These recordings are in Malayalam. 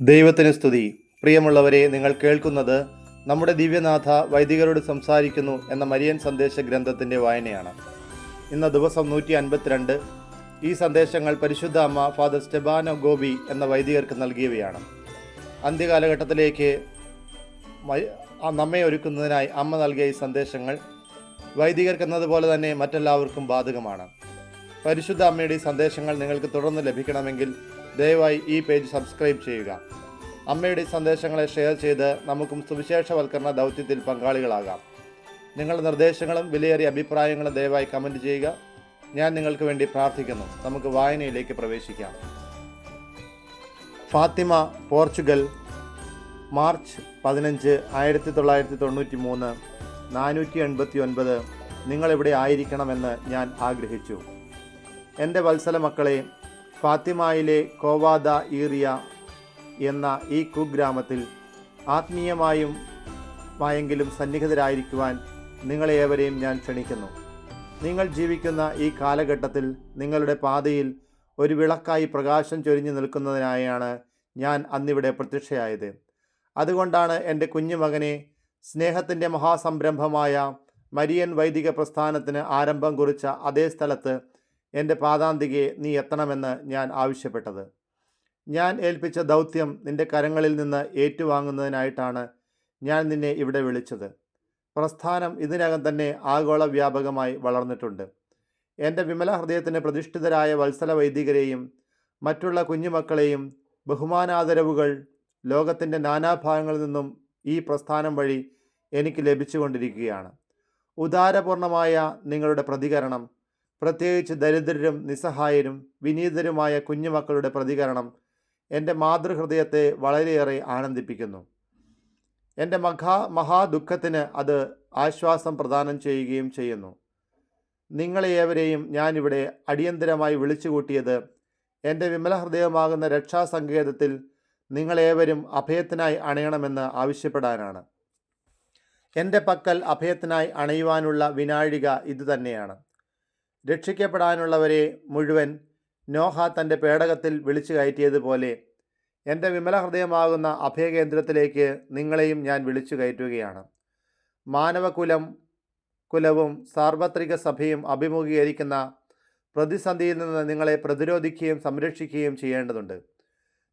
ദൈവത്തിന് സ്തുതി. പ്രിയമുള്ളവരെ നിങ്ങൾ കേൾക്കുന്നത് നമ്മുടെ ദിവ്യനാഥ വൈദികരോട് സംസാരിക്കുന്നു എന്ന മരിയൻ സന്ദേശ ഗ്രന്ഥത്തിന്റെ വായനയാണ്. ഇന്ന് ദിവസം നൂറ്റി അൻപത്തിരണ്ട് ഈ സന്ദേശങ്ങൾ പരിശുദ്ധ അമ്മ ഫാദർ സ്റ്റെബാനോ ഗോപി എന്ന വൈദികർക്ക് നൽകിയവയാണ്. അന്ത്യകാലഘട്ടത്തിലേക്ക് നമ്മെ ഒരുക്കുന്നതിനായി അമ്മ നൽകിയ ഈ സന്ദേശങ്ങൾ വൈദികർക്ക് എന്നതുപോലെ തന്നെ മറ്റെല്ലാവർക്കും ബാധകമാണ്. പരിശുദ്ധ അമ്മയുടെ ഈ സന്ദേശങ്ങൾ നിങ്ങൾക്ക് തുടർന്ന് ലഭിക്കണമെങ്കിൽ ദയവായി ഈ പേജ് സബ്സ്ക്രൈബ് ചെയ്യുക. അമ്മയുടെ സന്ദേശങ്ങളെ ഷെയർ ചെയ്ത് നമുക്കും സുവിശേഷവൽക്കരണ ദൗത്യത്തിൽ പങ്കാളികളാകാം. നിങ്ങളുടെ നിർദ്ദേശങ്ങളും വിലയേറിയ അഭിപ്രായങ്ങളും ദയവായി കമന്റ് ചെയ്യുക. ഞാൻ നിങ്ങൾക്ക് വേണ്ടി പ്രാർത്ഥിക്കുന്നു. നമുക്ക് വായനയിലേക്ക് പ്രവേശിക്കാം. ഫാത്തിമ പോർച്ചുഗൽ മാർച്ച് പതിനഞ്ച് ആയിരത്തി തൊള്ളായിരത്തി തൊണ്ണൂറ്റി മൂന്ന് നാനൂറ്റി എൺപത്തി ഒൻപത് നിങ്ങളിവിടെ ആയിരിക്കണമെന്ന് ഞാൻ ആഗ്രഹിച്ചു. എന്റെ വത്സല മക്കളെ ഫാത്തിമായിലെ കോവാദ ഈറിയ എന്ന ഈ കുഗ്രാമത്തിൽ ആത്മീയമായും മായെങ്കിലും സന്നിഹിതരായിരിക്കുവാൻ നിങ്ങളേവരെയും ഞാൻ ക്ഷണിക്കുന്നു. നിങ്ങൾ ജീവിക്കുന്ന ഈ കാലഘട്ടത്തിൽ നിങ്ങളുടെ പാതയിൽ ഒരു വിളക്കായി പ്രകാശം ചൊരിഞ്ഞു നിൽക്കുന്നതിനായാണ് ഞാൻ അന്നിവിടെ പ്രത്യക്ഷയായത്. അതുകൊണ്ടാണ് എന്റെ കുഞ്ഞുമകനെ സ്നേഹത്തിന്റെ മഹാസംരംഭമായ മരിയൻ വൈദിക പ്രസ്ഥാനത്തിന് ആരംഭം കുറിച്ച അതേ സ്ഥലത്ത് എന്റെ പാതാന്തികെ നീ എത്തണമെന്ന് ഞാൻ ആവശ്യപ്പെട്ടത്. ഞാൻ ഏൽപ്പിച്ച ദൗത്യം നിന്റെ കരങ്ങളിൽ നിന്ന് ഏറ്റുവാങ്ങുന്നതിനായിട്ടാണ് ഞാൻ നിന്നെ ഇവിടെ വിളിച്ചത്. പ്രസ്ഥാനം ഇതിനകം തന്നെ ആഗോള വ്യാപകമായി വളർന്നിട്ടുണ്ട്. എന്റെ വിമല ഹൃദയത്തിന് പ്രതിഷ്ഠിതരായ വത്സല വൈദികരെയും മറ്റുള്ള കുഞ്ഞുമക്കളെയും ബഹുമാനാദരവുകൾ ലോകത്തിന്റെ നാനാഭാഗങ്ങളിൽ നിന്നും ഈ പ്രസ്ഥാനം വഴി എനിക്ക് ലഭിച്ചുകൊണ്ടിരിക്കുകയാണ്. ഉദാരപൂർണമായ നിങ്ങളുടെ പ്രതികരണം പ്രത്യേകിച്ച് ദരിദ്രരും നിസ്സഹായരും വിനീതരുമായ കുഞ്ഞുമക്കളുടെ പ്രതികരണം എന്റെ മാതൃഹൃദയത്തെ വളരെയേറെ ആനന്ദിപ്പിക്കുന്നു. എന്റെ മഹാ മഹാദുഃഖത്തിന് അത് ആശ്വാസം പ്രദാനം ചെയ്യുകയും ചെയ്യുന്നു. നിങ്ങളെ ഏവരെയും ഞാനിവിടെ അടിയന്തരമായി വിളിച്ചുകൂട്ടിയത് എന്റെ വിമല ഹൃദയമാകുന്ന രക്ഷാസങ്കേതത്തിൽ നിങ്ങളേവരും അഭയത്തിനായി അണയണമെന്ന് ആവശ്യപ്പെടാനാണ്. എന്റെ പക്കൽ അഭയത്തിനായി അണയുവാനുള്ള വിനാഴിക ഇതുതന്നെയാണ്. രക്ഷിക്കപ്പെടാനുള്ളവരെ മുഴുവൻ നോഹ തന്റെ പേടകത്തിൽ വിളിച്ചു കയറ്റിയതുപോലെ എന്റെ വിമല ഹൃദയമാകുന്ന അഭയകേന്ദ്രത്തിലേക്ക് നിങ്ങളെയും ഞാൻ വിളിച്ചു കയറ്റുകയാണ്. മാനവകുലം കുലവും സാർവത്രിക സഭയും അഭിമുഖീകരിക്കുന്ന പ്രതിസന്ധിയിൽ നിന്ന് നിങ്ങളെ പ്രതിരോധിക്കുകയും സംരക്ഷിക്കുകയും ചെയ്യേണ്ടതുണ്ട്.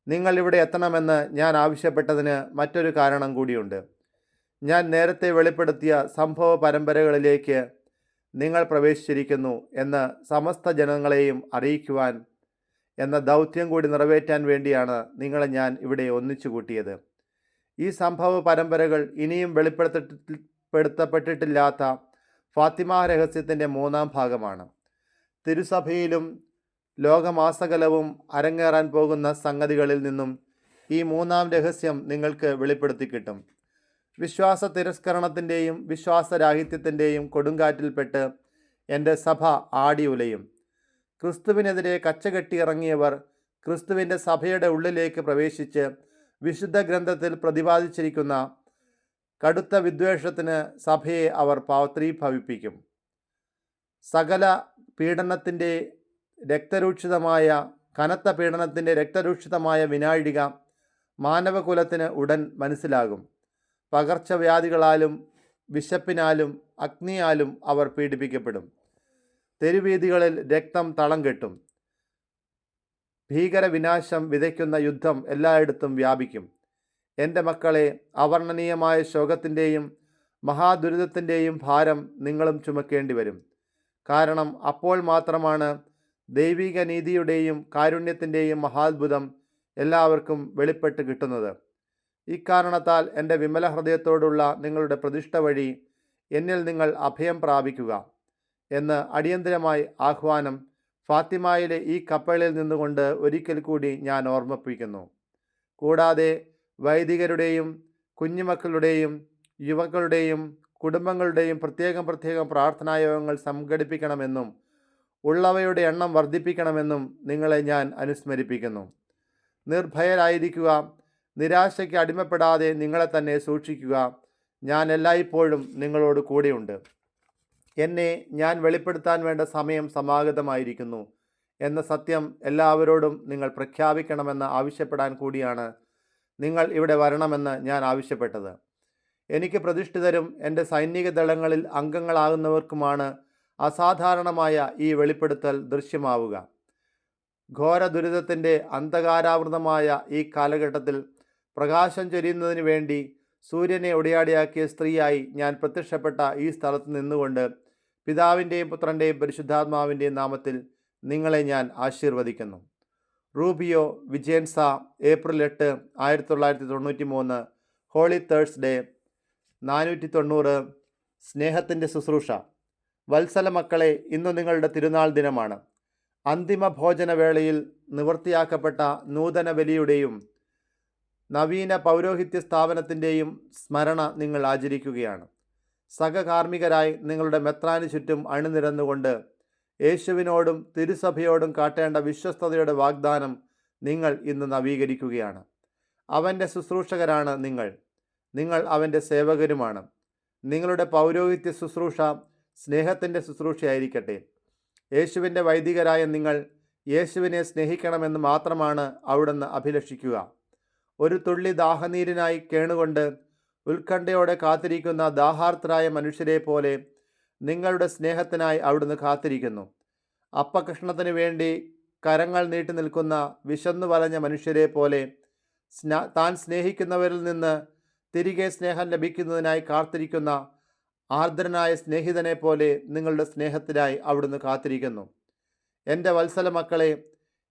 നിങ്ങൾ ഇവിടെ എത്തണമെന്ന് ഞാൻ ആവശ്യപ്പെട്ടതിന് മറ്റൊരു കാരണം കൂടിയുണ്ട്. ഞാൻ നേരത്തെ വെളിപ്പെടുത്തിയ സംഭവ പരമ്പരകളിലേക്ക് നിങ്ങൾ പ്രവേശിച്ചിരിക്കുന്നു എന്ന് സമസ്ത ജനങ്ങളെയും അറിയിക്കുവാൻ എന്ന ദൗത്യം കൂടി നിറവേറ്റാൻ വേണ്ടിയാണ് നിങ്ങളെ ഞാൻ ഇവിടെ ഒന്നിച്ചു കൂട്ടിയത്. ഈ സംഭവ പരമ്പരകൾ ഇനിയും വെളിപ്പെടുത്തപ്പെട്ടിട്ടില്ലാത്ത ഫാത്തിമ രഹസ്യത്തിന്റെ മൂന്നാം ഭാഗമാണ്. തിരുസഭയിലും ലോകമാസകലവും അരങ്ങേറാൻ പോകുന്ന സംഗതികളിൽ നിന്നും ഈ മൂന്നാം രഹസ്യം നിങ്ങൾക്ക് വെളിപ്പെടുത്തി കിട്ടും. വിശ്വാസ തിരസ്കരണത്തിന്റെയും വിശ്വാസരാഹിത്യത്തിന്റെയും കൊടുങ്കാറ്റിൽപ്പെട്ട് എന്റെ സഭ ആടി ഉലയും ക്രിസ്തുവിനെതിരെ കച്ചകെട്ടിയിറങ്ങിയവർ ക്രിസ്തുവിന്റെ സഭയുടെ ഉള്ളിലേക്ക് പ്രവേശിച്ച് വിശുദ്ധ ഗ്രന്ഥത്തിൽ പ്രതിപാദിച്ചിരിക്കുന്ന കടുത്ത വിദ്വേഷത്തിന് സഭയെ അവർ പാത്രീഭവിപ്പിക്കും. സകല പീഡനത്തിന്റെ രക്തരൂക്ഷിതമായ കനത്ത പീഡനത്തിന്റെ രക്തരൂക്ഷിതമായ വിനാഴിക മാനവകുലത്തിന് ഉടൻ മനസ്സിലാകും. പകർച്ചവ്യാധികളാലും വിശപ്പിനാലും അഗ്നിയാലും അവർ പീഡിപ്പിക്കപ്പെടും. തെരുവീതികളിൽ രക്തം തളം കെട്ടും. ഭീകരവിനാശം വിതയ്ക്കുന്ന യുദ്ധം എല്ലായിടത്തും വ്യാപിക്കും. എന്റെ മക്കളെ അവർണനീയമായ ശോകത്തിന്റെയും മഹാദുരിതത്തിന്റെയും ഭാരം നിങ്ങളും ചുമക്കേണ്ടി വരും കാരണം അപ്പോൾ മാത്രമാണ് ദൈവിക നീതിയുടെയും കാരുണ്യത്തിന്റെയും മഹാത്ഭുതം എല്ലാവർക്കും വെളിപ്പെട്ട് കിട്ടുന്നത്. ഇക്കാരണത്താൽ എന്റെ വിമല ഹൃദയത്തോടുള്ള നിങ്ങളുടെ പ്രതിഷ്ഠ വഴി എന്നിൽ നിങ്ങൾ അഭയം പ്രാപിക്കുക എന്ന് അടിയന്തിരമായി ആഹ്വാനം ഫാത്തിമായിലെ ഈ കപ്പലിൽ നിന്നുകൊണ്ട് ഒരിക്കൽ കൂടി ഞാൻ ഓർമ്മിപ്പിക്കുന്നു. കൂടാതെ വൈദികരുടെയും കുഞ്ഞുമക്കളുടെയും യുവക്കളുടെയും കുടുംബങ്ങളുടെയും പ്രത്യേകം പ്രത്യേകം പ്രാർത്ഥനായോഗങ്ങൾ സംഘടിപ്പിക്കണമെന്നും ഉള്ളവയുടെ എണ്ണം വർദ്ധിപ്പിക്കണമെന്നും നിങ്ങളെ ഞാൻ അനുസ്മരിപ്പിക്കുന്നു. നിർഭയരായിരിക്കുക നിരാശയ്ക്ക് അടിമപ്പെടാതെ നിങ്ങളെ തന്നെ സൂക്ഷിക്കുക. ഞാൻ എല്ലായ്പ്പോഴും നിങ്ങളോട് കൂടെയുണ്ട്. എന്നെ ഞാൻ വെളിപ്പെടുത്താൻ വേണ്ട സമയം സമാഗതമായിരിക്കുന്നു എന്ന സത്യം എല്ലാവരോടും നിങ്ങൾ പ്രഖ്യാപിക്കണമെന്ന് ആവശ്യപ്പെടാൻ കൂടിയാണ് നിങ്ങൾ ഇവിടെ വരണമെന്ന് ഞാൻ ആവശ്യപ്പെട്ടത്. എനിക്ക് പ്രതിഷ്ഠിതരും എന്റെ സൈനിക ദളങ്ങളിൽ അംഗങ്ങളാകുന്നവർക്കുമാണ് അസാധാരണമായ ഈ വെളിപ്പെടുത്തൽ ദൃശ്യമാവുക. ഘോര ദുരിതത്തിന്റെ അന്ധകാരാവൃതമായ ഈ കാലഘട്ടത്തിൽ പ്രകാശം ചൊരിയുന്നതിന് വേണ്ടി സൂര്യനെ ഒടിയാടിയാക്കിയ സ്ത്രീയായി ഞാൻ പ്രത്യക്ഷപ്പെട്ട ഈ സ്ഥലത്ത് നിന്നുകൊണ്ട് പിതാവിന്റെയും പുത്രന്റെയും പരിശുദ്ധാത്മാവിന്റെയും നാമത്തിൽ നിങ്ങളെ ഞാൻ ആശീർവദിക്കുന്നു. റൂബിയോ വിജയൻസ ഏപ്രിൽ എട്ട് ആയിരത്തി തൊള്ളായിരത്തി തൊണ്ണൂറ്റി മൂന്ന് ഹോളി തേഴ്സ്ഡേ നാനൂറ്റി തൊണ്ണൂറ് സ്നേഹത്തിന്റെ ശുശ്രൂഷ. വത്സല മക്കളെ ഇന്ന് നിങ്ങളുടെ തിരുനാൾ ദിനമാണ്. അന്തിമ ഭോജനവേളയിൽ നിവൃത്തിയാക്കപ്പെട്ട നൂതന ബലിയുടെയും നവീന പൗരോഹിത്യ സ്ഥാപനത്തിന്റെയും സ്മരണ നിങ്ങൾ ആചരിക്കുകയാണ്. സഹകാർമ്മികരായി നിങ്ങളുടെ മെത്രാന് ചുറ്റും അണിനിരന്നുകൊണ്ട് യേശുവിനോടും തിരുസഭയോടും കാട്ടേണ്ട വിശ്വസ്തയുടെ വാഗ്ദാനം നിങ്ങൾ ഇന്ന് നവീകരിക്കുകയാണ്. അവന്റെ ശുശ്രൂഷകരാണ് നിങ്ങൾ. നിങ്ങൾ അവന്റെ സേവകരുമാണ്. നിങ്ങളുടെ പൗരോഹിത്യ ശുശ്രൂഷ സ്നേഹത്തിന്റെ ശുശ്രൂഷയായിരിക്കട്ടെ. യേശുവിന്റെ വൈദികരായ നിങ്ങൾ യേശുവിനെ സ്നേഹിക്കണമെന്ന് മാത്രമാണ് അവിടുന്ന് അഭിലഷിക്കുക. ഒരു തുള്ളി ദാഹനീരിനായി കേണുകൊണ്ട് ഉത്കണ്ഠയോടെ കാത്തിരിക്കുന്ന ദാഹാർത്തരായ മനുഷ്യരെ പോലെ നിങ്ങളുടെ സ്നേഹത്തിനായി അവിടുന്ന് കാത്തിരിക്കുന്നു. അപ്പകൃഷ്ണത്തിന് വേണ്ടി കരങ്ങൾ നീട്ടി നിൽക്കുന്ന വിശന്നു വലഞ്ഞ മനുഷ്യരെ പോലെ സ്നാ താൻ സ്നേഹിക്കുന്നവരിൽ നിന്ന് തിരികെ സ്നേഹം ലഭിക്കുന്നതിനായി കാത്തിരിക്കുന്ന ആർദ്രനായ സ്നേഹിതനെ പോലെ നിങ്ങളുടെ സ്നേഹത്തിനായി അവിടുന്ന് കാത്തിരിക്കുന്നു. എന്റെ വത്സല മക്കളെ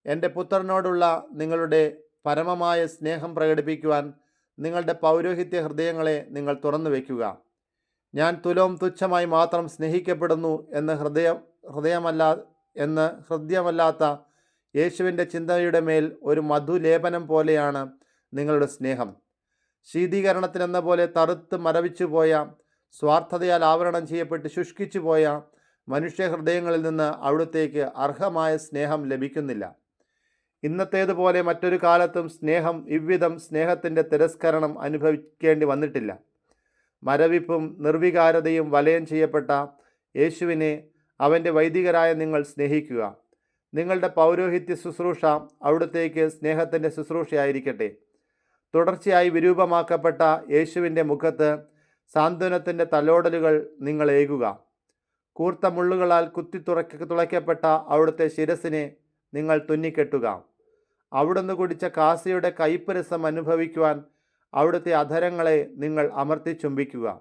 എന്റെ പുത്രനോടുള്ള നിങ്ങളുടെ പരമമായ സ്നേഹം പ്രകടിപ്പിക്കുവാൻ നിങ്ങളുടെ പൗരോഹിത്യ ഹൃദയങ്ങളെ നിങ്ങൾ തുറന്നു വയ്ക്കുക ഞാൻ തുലവും തുച്ഛമായി മാത്രം സ്നേഹിക്കപ്പെടുന്നു എന്ന് ഹൃദയം ഹൃദയമല്ല എന്ന് ഹൃദയമല്ലാത്ത യേശുവിന്റെ ചിന്തയുടെ മേൽ ഒരു മധുലേപനം പോലെയാണ് നിങ്ങളുടെ സ്നേഹം. ശീതീകരണത്തിനെന്ന പോലെ തറുത്ത് മരവിച്ചു പോയ സ്വാർത്ഥതയാൽ ആവരണം ചെയ്യപ്പെട്ട് ശുഷ്കിച്ചു പോയ മനുഷ്യ ഹൃദയങ്ങളിൽ നിന്ന് അവിടത്തേക്ക് അർഹമായ സ്നേഹം ലഭിക്കുന്നില്ല. ഇന്നത്തേതുപോലെ മറ്റൊരു കാലത്തും സ്നേഹം ഇவ்விധം സ്നേഹത്തിന്റെ തിരസ്കരണം അനുഭവിക്കേണ്ടി വന്നിട്ടില്ല. മരവിപ്പും നിർവികാരതയും വലയം ചെയ്യപ്പെട്ട യേശുവിനെ അവന്റെ വൈദികരായ നിങ്ങൾ സ്നേഹിക്കുക. നിങ്ങളുടെ പൗരോഹിത്യ ശുശ്രൂഷ അവിടത്തേക്ക് സ്നേഹത്തിന്റെ ശുശ്രൂഷയായിരിക്കട്ടെ. തുടർച്ചയായി വിരൂപമാക്കപ്പെട്ട യേശുവിന്റെ മുഖത്ത് സാന്ത്വനത്തിന്റെ തലോടലുകൾ നിങ്ങൾ ഏകുക. കൂർത്ത മുള്ളുകളാൽ കുത്തി തുറക്ക തുളയ്ക്കപ്പെട്ട അവിടുത്തെ ശിരസിനെ നിങ്ങൾ തുന്നിക്കെട്ടുക. അവിടുന്ന് കുടിച്ച കാസിയുടെ കയ്പ് രസം അനുഭവിക്കുവാൻ അവിടുത്തെ അധരങ്ങളെ നിങ്ങൾ അമർത്തി ചുംബിക്കുക.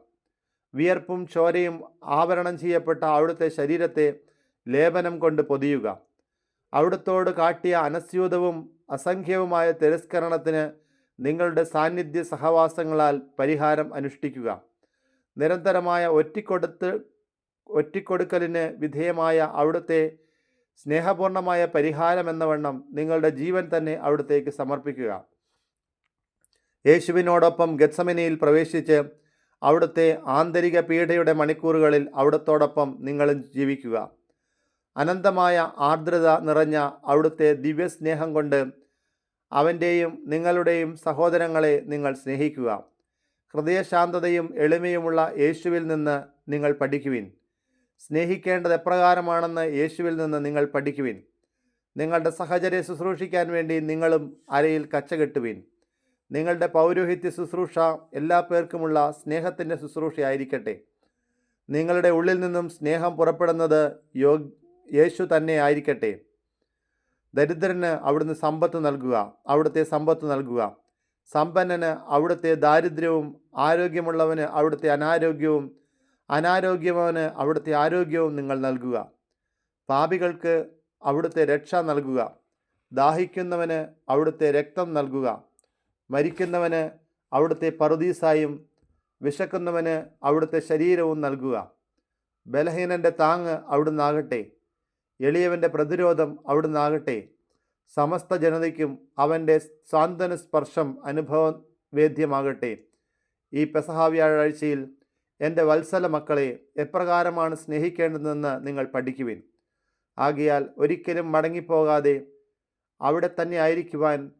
വിയർപ്പും ചോരയും ആവരണം ചെയ്യപ്പെട്ട അവിടുത്തെ ശരീരത്തെ ലേപനം കൊണ്ട് പൊതിയുക. അവിടുത്തോട് കാട്ടിയ അനസ്യൂതവും അസംഖ്യവുമായ തിരസ്കരണത്തിന് നിങ്ങളുടെ സാന്നിധ്യ സഹവാസങ്ങളാൽ പരിഹാരം അനുഷ്ഠിക്കുക. നിരന്തരമായ ഒറ്റിക്കൊടുത്ത് ഒറ്റിക്കൊടുക്കലിന് വിധേയമായ അവിടുത്തെ സ്നേഹപൂർണമായ പരിഹാരം എന്ന വണ്ണം നിങ്ങളുടെ ജീവൻ തന്നെ അവിടത്തേക്ക് സമർപ്പിക്കുക. യേശുവിനോടൊപ്പം ഗത്സമനയിൽ പ്രവേശിച്ച് അവിടുത്തെ ആന്തരിക പീഡയുടെ മണിക്കൂറുകളിൽ അവിടത്തോടൊപ്പം നിങ്ങളും ജീവിക്കുക. അനന്തമായ ആർദ്രത നിറഞ്ഞ അവിടുത്തെ ദിവ്യസ്നേഹം കൊണ്ട് അവന്റെയും നിങ്ങളുടെയും സഹോദരങ്ങളെ നിങ്ങൾ സ്നേഹിക്കുക. ഹൃദയശാന്തതയും എളിമയുമുള്ള യേശുവിൽ നിന്ന് നിങ്ങൾ പഠിക്കുവിൻ. സ്നേഹിക്കേണ്ടത് എപ്രകാരമാണെന്ന് യേശുവിൽ നിന്ന് നിങ്ങൾ പഠിക്കുവിൻ. നിങ്ങളുടെ സഹചരെ ശുശ്രൂഷിക്കാൻ വേണ്ടി നിങ്ങളും അരയിൽ കച്ചകെട്ടുവിൻ. നിങ്ങളുടെ പൗരോഹിത്യ ശുശ്രൂഷ എല്ലാ പേർക്കുമുള്ള സ്നേഹത്തിന്റെ ശുശ്രൂഷയായിരിക്കട്ടെ. നിങ്ങളുടെ ഉള്ളിൽ നിന്നും സ്നേഹം പുറപ്പെടുന്നത് യോ യേശു തന്നെ ആയിരിക്കട്ടെ. ദരിദ്രന് അവിടുന്ന് സമ്പത്ത് നൽകുക അവിടുത്തെ സമ്പത്ത് നൽകുക. സമ്പന്നന് അവിടുത്തെ ദാരിദ്ര്യവും ആരോഗ്യമുള്ളവന് അവിടുത്തെ അനാരോഗ്യവും അനാരോഗ്യമവന് അവിടുത്തെ ആരോഗ്യവും നിങ്ങൾ നൽകുക. പാപികൾക്ക് അവിടുത്തെ രക്ഷ നൽകുക. ദാഹിക്കുന്നവന് അവിടുത്തെ രക്തം നൽകുക. മരിക്കുന്നവന് അവിടുത്തെ പറുദീസായും വിശക്കുന്നവന് അവിടുത്തെ ശരീരവും നൽകുക. ബലഹീനന്റെ താങ്ങ് അവിടുന്നാകട്ടെ. എളിയവന്റെ പ്രതിരോധം അവിടുന്നാകട്ടെ. സമസ്ത ജനതയ്ക്കും അവന്റെ സാന്ത്വന സ്പർശം അനുഭവ വേദ്യമാകട്ടെ. ഈ പെസഹ വ്യാഴാഴ്ചയിൽ എന്റെ വത്സല മക്കളെ എപ്രകാരമാണ് സ്നേഹിക്കേണ്ടതെന്ന് നിങ്ങൾ പഠിക്കുവിൻ. ആകിയാൽ ഒരിക്കലും മടങ്ങിപ്പോകാതെ അവിടെ തന്നെ ആയിരിക്കുവാൻ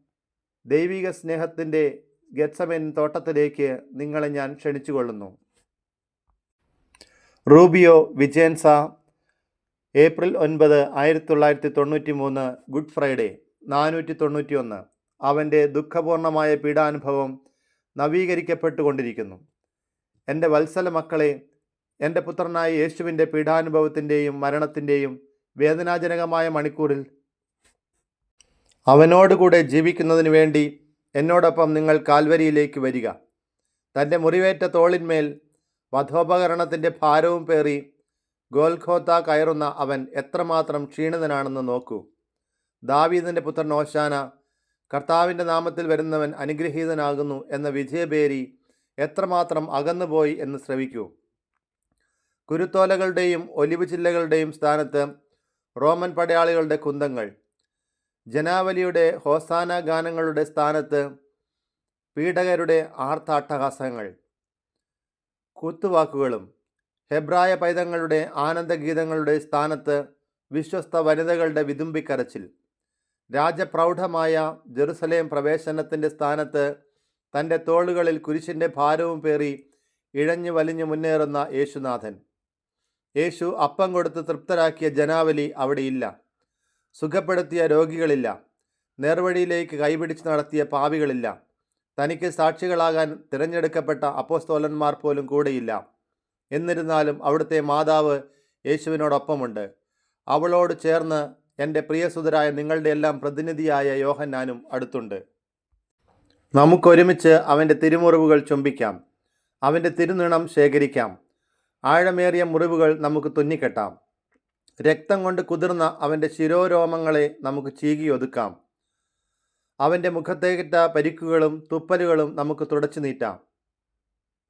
ദൈവിക സ്നേഹത്തിന്റെ ഗത്സമൻ തോട്ടത്തിലേക്ക് നിങ്ങളെ ഞാൻ ക്ഷണിച്ചുകൊള്ളുന്നു. റൂബിയോ വിജയൻസ ഏപ്രിൽ ഒൻപത് ആയിരത്തി തൊള്ളായിരത്തി തൊണ്ണൂറ്റി മൂന്ന് ഗുഡ് ഫ്രൈഡേ നാനൂറ്റി തൊണ്ണൂറ്റി ഒന്ന് അവന്റെ ദുഃഖപൂർണമായ പീഡാനുഭവം നവീകരിക്കപ്പെട്ടുകൊണ്ടിരിക്കുന്നു. എന്റെ വത്സല മക്കളെ എന്റെ പുത്രനായ യേശുവിന്റെ പീഡാനുഭവത്തിന്റെയും മരണത്തിന്റെയും വേദനാജനകമായ മണിക്കൂറിൽ അവനോടുകൂടെ ജീവിക്കുന്നതിന് വേണ്ടി എന്നോടൊപ്പം നിങ്ങൾ കാൽവരിയിലേക്ക് വരിക. തന്റെ മുറിവേറ്റ തോളിന്മേൽ വധോപകരണത്തിന്റെ ഭാരവും പേറി ഗോൽഖോത്ത കയറുന്ന അവൻ എത്രമാത്രം ക്ഷീണിതനാണെന്ന് നോക്കൂ. ദാവീദിന്റെ പുത്രൻ ഓശാന കർത്താവിന്റെ നാമത്തിൽ വരുന്നവൻ അനുഗ്രഹീതനാകുന്നു എന്ന വിജയപേരി എത്രമാത്രം അകന്നുപോയി എന്ന് ശ്രവിക്കൂ. കുരുത്തോലകളുടെയും ഒലിവ് ചില്ലകളുടെയും സ്ഥാനത്ത് റോമൻ പടയാളികളുടെ കുന്തങ്ങൾ ജനാവലിയുടെ ഹോസാന ഗാനങ്ങളുടെ സ്ഥാനത്ത് പീഡകരുടെ ആർത്താട്ടഹാസങ്ങൾ കുത്തുവാക്കുകളും ഹെബ്രായ പൈതങ്ങളുടെ ആനന്ദഗീതങ്ങളുടെ സ്ഥാനത്ത് വിശ്വസ്ത വനിതകളുടെ വിതുമ്പിക്കരച്ചിൽ രാജപ്രൗഢമായ ജെറുസലേം പ്രവേശനത്തിന്റെ സ്ഥാനത്ത് തന്റെ തോളുകളിൽ കുരിശിന്റെ ഭാരവും പേറി ഇഴഞ്ഞു വലിഞ്ഞു മുന്നേറുന്ന യേശുനാഥൻ. യേശു അപ്പം കൊടുത്ത് തൃപ്തരാക്കിയ ജനാവലി അവിടെയില്ല. സുഖപ്പെടുത്തിയ രോഗികളില്ല. നേർവഴിയിലേക്ക് കൈപിടിച്ച് നടത്തിയ പാവികളില്ല. തനിക്ക് സാക്ഷികളാകാൻ തിരഞ്ഞെടുക്കപ്പെട്ട അപ്പോസ്തോലന്മാർ പോലും കൂടെയില്ല. എന്നിരുന്നാലും അവിടുത്തെ മാതാവ് യേശുവിനോടൊപ്പമുണ്ട്. അവളോട് ചേർന്ന് എന്റെ പ്രിയസുതരായ നിങ്ങളുടെയെല്ലാം പ്രതിനിധിയായ യോഹന്നാനും അടുത്തുണ്ട്. നമുക്കൊരുമിച്ച് അവന്റെ തിരുമുറിവുകൾ ചുംബിക്കാം. അവന്റെ തിരുനിണം ശേഖരിക്കാം. ആഴമേറിയ മുറിവുകൾ നമുക്ക് തുന്നിക്കെട്ടാം. രക്തം കൊണ്ട് കുതിർന്ന അവന്റെ ശിരോരോമങ്ങളെ നമുക്ക് ചീകിയൊതുക്കാം അവന്റെ മുഖത്തേക്കിട്ട പരിക്കുകളും തുപ്പലുകളും നമുക്ക് തുടച്ചു നീറ്റാം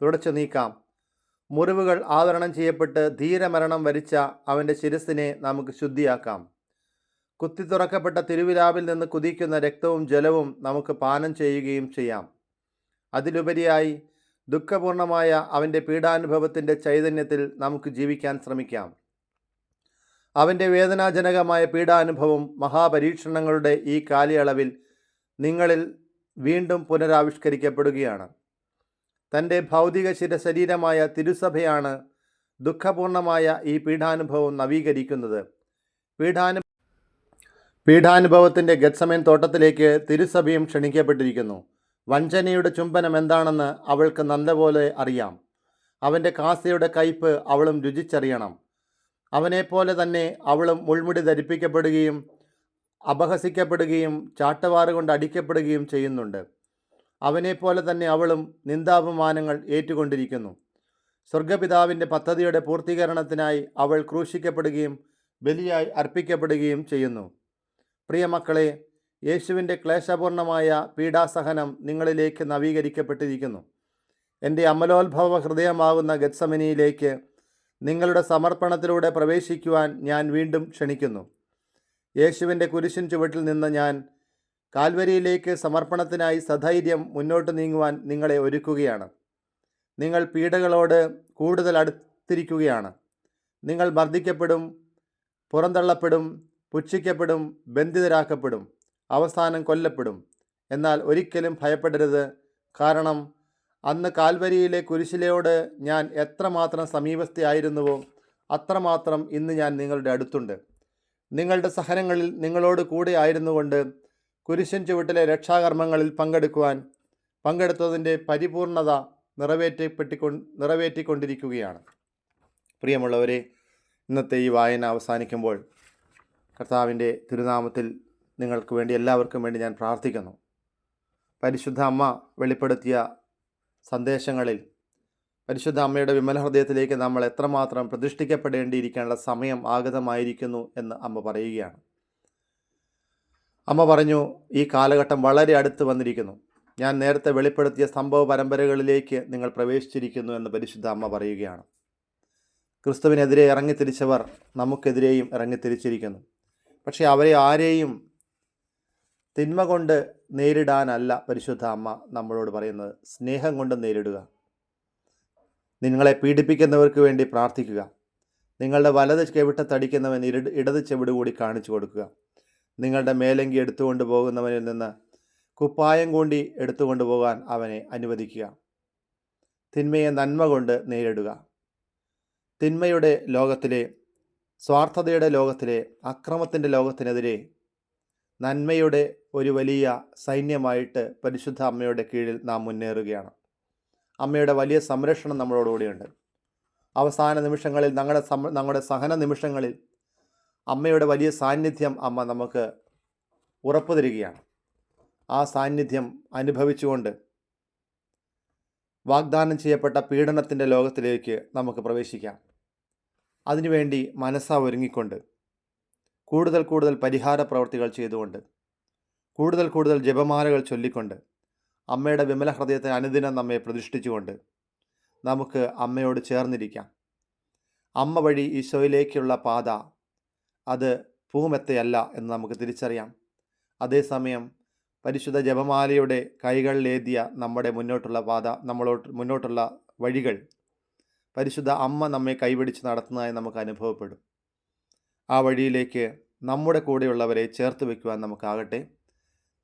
തുടച്ചു നീക്കാം. മുറിവുകൾ ആവരണം ചെയ്യപ്പെട്ട് ധീരമരണം വരിച്ച അവന്റെ ശിരസിനെ നമുക്ക് ശുദ്ധിയാക്കാം. കുത്തി തുറക്കപ്പെട്ട തിരുവിലാവിൽ നിന്ന് കുതിക്കുന്ന രക്തവും ജലവും നമുക്ക് പാനം ചെയ്യുകയും ചെയ്യാം. അതിലുപരിയായി ദുഃഖപൂർണമായ അവന്റെ പീഡാനുഭവത്തിന്റെ ചൈതന്യത്തിൽ നമുക്ക് ജീവിക്കാൻ ശ്രമിക്കാം. അവന്റെ വേദനാജനകമായ പീഡാനുഭവം മഹാപരീക്ഷണങ്ങളുടെ ഈ കാലയളവിൽ നിങ്ങളിൽ വീണ്ടും പുനരാവിഷ്കരിക്കപ്പെടുകയാണ്. തന്റെ ഭൗതിക ശിരശരീരമായ തിരുസഭയാണ് ദുഃഖപൂർണമായ ഈ പീഠാനുഭവം നവീകരിക്കുന്നത്. പീഠാനു പീഠാനുഭവത്തിന്റെ ഗത്സമയൻ തോട്ടത്തിലേക്ക് തിരുസഭയും ക്ഷണിക്കപ്പെട്ടിരിക്കുന്നു. വഞ്ചനയുടെ ചുംബനം എന്താണെന്ന് അവൾക്ക് നല്ലപോലെ അറിയാം. അവന്റെ കാസയുടെ കയ്പ് അവളും രുചിച്ചറിയണം. അവനെപ്പോലെ തന്നെ അവളും മുൾമുടി ധരിപ്പിക്കപ്പെടുകയും അപഹസിക്കപ്പെടുകയും ചാട്ടവാറുകൊണ്ട് അടിക്കപ്പെടുകയും ചെയ്യുന്നുണ്ട്. അവനെപ്പോലെ തന്നെ അവളും നിന്ദാപമാനങ്ങൾ ഏറ്റുകൊണ്ടിരിക്കുന്നു. സ്വർഗപിതാവിന്റെ പദ്ധതിയുടെ പൂർത്തീകരണത്തിനായി അവൾ ക്രൂശിക്കപ്പെടുകയും ബലിയായി അർപ്പിക്കപ്പെടുകയും ചെയ്യുന്നു. പ്രിയ മക്കളെ യേശുവിന്റെ ക്ലേശപൂർണമായ പീഡാസഹനം നിങ്ങളിലേക്ക് നവീകരിക്കപ്പെട്ടിരിക്കുന്നു. എന്റെ അമലോത്ഭവ ഹൃദയമാകുന്ന ഗത്സമനിയിലേക്ക് നിങ്ങളുടെ സമർപ്പണത്തിലൂടെ പ്രവേശിക്കുവാൻ ഞാൻ വീണ്ടും ക്ഷണിക്കുന്നു. യേശുവിന്റെ കുരിശിൻ ചുവട്ടിൽ നിന്ന് ഞാൻ കാൽവരിയിലേക്ക് സമർപ്പണത്തിനായി സധൈര്യം മുന്നോട്ട് നീങ്ങുവാൻ നിങ്ങളെ ഒരുക്കുകയാണ്. നിങ്ങൾ പീഡകളോട് കൂടുതൽ അടുത്തിരിക്കുകയാണ്. നിങ്ങൾ മർദ്ദിക്കപ്പെടും പുറന്തള്ളപ്പെടും പുച്ഛിക്കപ്പെടും ബന്ധിതരാക്കപ്പെടും അവസാനം കൊല്ലപ്പെടും. എന്നാൽ ഒരിക്കലും ഭയപ്പെടരുത്. കാരണം അന്ന് കാൽവരിയിലെ കുരിശിലയോട് ഞാൻ എത്രമാത്രം സമീപസ്ഥയായിരുന്നുവോ അത്രമാത്രം ഇന്ന് ഞാൻ നിങ്ങളുടെ അടുത്തുണ്ട്. നിങ്ങളുടെ സഹനങ്ങളിൽ നിങ്ങളോട് കൂടെ ആയിരുന്നുകൊണ്ട് കുരിശൻ ചുവട്ടിലെ രക്ഷാകർമ്മങ്ങളിൽ പങ്കെടുക്കുവാൻ പങ്കെടുത്തതിന്റെ പരിപൂർണത നിറവേറ്റപ്പെട്ടിക്കൊ നിറവേറ്റിക്കൊണ്ടിരിക്കുകയാണ്. പ്രിയമുള്ളവരെ ഇന്നത്തെ ഈ വായന അവസാനിക്കുമ്പോൾ കർത്താവിന്റെ തിരുനാമത്തിൽ നിങ്ങൾക്ക് വേണ്ടി എല്ലാവർക്കും വേണ്ടി ഞാൻ പ്രാർത്ഥിക്കുന്നു. പരിശുദ്ധ അമ്മ വെളിപ്പെടുത്തിയ സന്ദേശങ്ങളിൽ പരിശുദ്ധ അമ്മയുടെ വിമല ഹൃദയത്തിലേക്ക് നമ്മൾ എത്രമാത്രം പ്രതിഷ്ഠിക്കപ്പെടേണ്ടിയിരിക്കേണ്ട സമയം ആഗതമായിരിക്കുന്നു എന്ന് അമ്മ പറയുകയാണ്. അമ്മ പറഞ്ഞു ഈ കാലഘട്ടം വളരെ അടുത്ത് വന്നിരിക്കുന്നു. ഞാൻ നേരത്തെ വെളിപ്പെടുത്തിയ സംഭവ പരമ്പരകളിലേക്ക് നിങ്ങൾ പ്രവേശിച്ചിരിക്കുന്നു എന്ന് പരിശുദ്ധ അമ്മ പറയുകയാണ്. ക്രിസ്തുവിനെതിരെ ഇറങ്ങിത്തിരിച്ചവർ നമുക്കെതിരെയും ഇറങ്ങിത്തിരിച്ചിരിക്കുന്നു. പക്ഷേ അവരെ ആരെയും തിന്മ കൊണ്ട് നേരിടാനല്ല പരിശുദ്ധ അമ്മ നമ്മളോട് പറയുന്നത്. സ്നേഹം കൊണ്ട് നേരിടുക. നിങ്ങളെ പീഡിപ്പിക്കുന്നവർക്ക് വേണ്ടി പ്രാർത്ഥിക്കുക. നിങ്ങളുടെ വലത് ചെവിട്ടത്തടിക്കുന്നവൻ ഇരട് ഇടത് ചെവിട് കൂടി കാണിച്ചു കൊടുക്കുക. നിങ്ങളുടെ മേലങ്കി എടുത്തുകൊണ്ട് പോകുന്നവനിൽ നിന്ന് കുപ്പായം കൂടി എടുത്തുകൊണ്ട് പോകാൻ അവനെ അനുവദിക്കുക. തിന്മയെ നന്മ കൊണ്ട് നേരിടുക. തിന്മയുടെ ലോകത്തിലെ സ്വാർത്ഥതയുടെ ലോകത്തിലെ അക്രമത്തിന്റെ ലോകത്തിനെതിരെ നന്മയുടെ ഒരു വലിയ സൈന്യമായിട്ട് പരിശുദ്ധ അമ്മയുടെ കീഴിൽ നാം മുന്നേറുകയാണ്. അമ്മയുടെ വലിയ സംരക്ഷണം നമ്മളോടുകൂടിയുണ്ട് അവസാന നിമിഷങ്ങളിൽ ഞങ്ങളുടെ സമ ഞങ്ങളുടെ സഹന നിമിഷങ്ങളിൽ അമ്മയുടെ വലിയ സാന്നിധ്യം അമ്മ നമുക്ക് ഉറപ്പു തരികയാണ്. ആ സാന്നിധ്യം അനുഭവിച്ചുകൊണ്ട് വാഗ്ദാനം ചെയ്യപ്പെട്ട പീഡനത്തിന്റെ ലോകത്തിലേക്ക് നമുക്ക് പ്രവേശിക്കാം. അതിനുവേണ്ടി മനസ്സാ ഒരുങ്ങിക്കൊണ്ട് കൂടുതൽ കൂടുതൽ പരിഹാര പ്രവൃത്തികൾ ചെയ്തുകൊണ്ട് കൂടുതൽ കൂടുതൽ ജപമാലകൾ ചൊല്ലിക്കൊണ്ട് അമ്മയുടെ വിമല ഹൃദയത്തെ അനുദിനം നമ്മെ പ്രതിഷ്ഠിച്ചുകൊണ്ട് നമുക്ക് അമ്മയോട് ചേർന്നിരിക്കാം. അമ്മ വഴി ഈശോയിലേക്കുള്ള പാത അത് ഭൂമെത്തയല്ല എന്ന് നമുക്ക് തിരിച്ചറിയാം. അതേസമയം പരിശുദ്ധ ജപമാലയുടെ കൈകളിലേതിയ നമ്മുടെ മുന്നോട്ടുള്ള പാത നമ്മളോട്ട് മുന്നോട്ടുള്ള വഴികൾ പരിശുദ്ധ അമ്മ നമ്മെ കൈപിടിച്ച് നടത്തുന്നതായി നമുക്ക് അനുഭവപ്പെടും. ആ വഴിയിലേക്ക് നമ്മുടെ കൂടെയുള്ളവരെ ചേർത്ത് വയ്ക്കുവാൻ നമുക്കാകട്ടെ.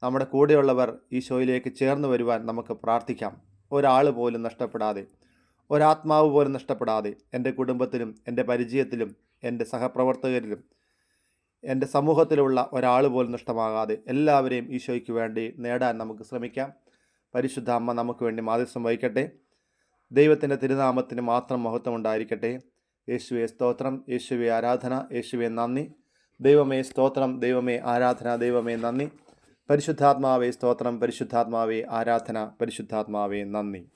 നമ്മുടെ കൂടെയുള്ളവർ ഈശോയിലേക്ക് ചേർന്ന് വരുവാൻ നമുക്ക് പ്രാർത്ഥിക്കാം. ഒരാൾ പോലും നഷ്ടപ്പെടാതെ ഒരാത്മാവ് പോലും നഷ്ടപ്പെടാതെ എന്റെ കുടുംബത്തിലും എന്റെ പരിചയത്തിലും എന്റെ സഹപ്രവർത്തകരിലും എന്റെ സമൂഹത്തിലുള്ള ഒരാൾ പോലും നഷ്ടമാകാതെ എല്ലാവരെയും ഈശോയ്ക്ക് വേണ്ടി നേടാൻ നമുക്ക് ശ്രമിക്കാം. പരിശുദ്ധ അമ്മ നമുക്ക് വേണ്ടി മാധ്യസ്ഥം വഹിക്കട്ടെ. ദൈവത്തിന്റെ തിരുനാമത്തിന് മാത്രം മഹത്വം ഉണ്ടായിരിക്കട്ടെ യേശുവെ സ്തോത്രം. യേശുവെ ആരാധന. യേശുവെ നന്ദി. ദൈവമേ സ്തോത്രം. ദൈവമേ ആരാധന. ദൈവമേ നന്ദി. പരിശുദ്ധാത്മാവേ സ്തോത്രം. പരിശുദ്ധാത്മാവേ ആരാധന. പരിശുദ്ധാത്മാവേ നന്ദി.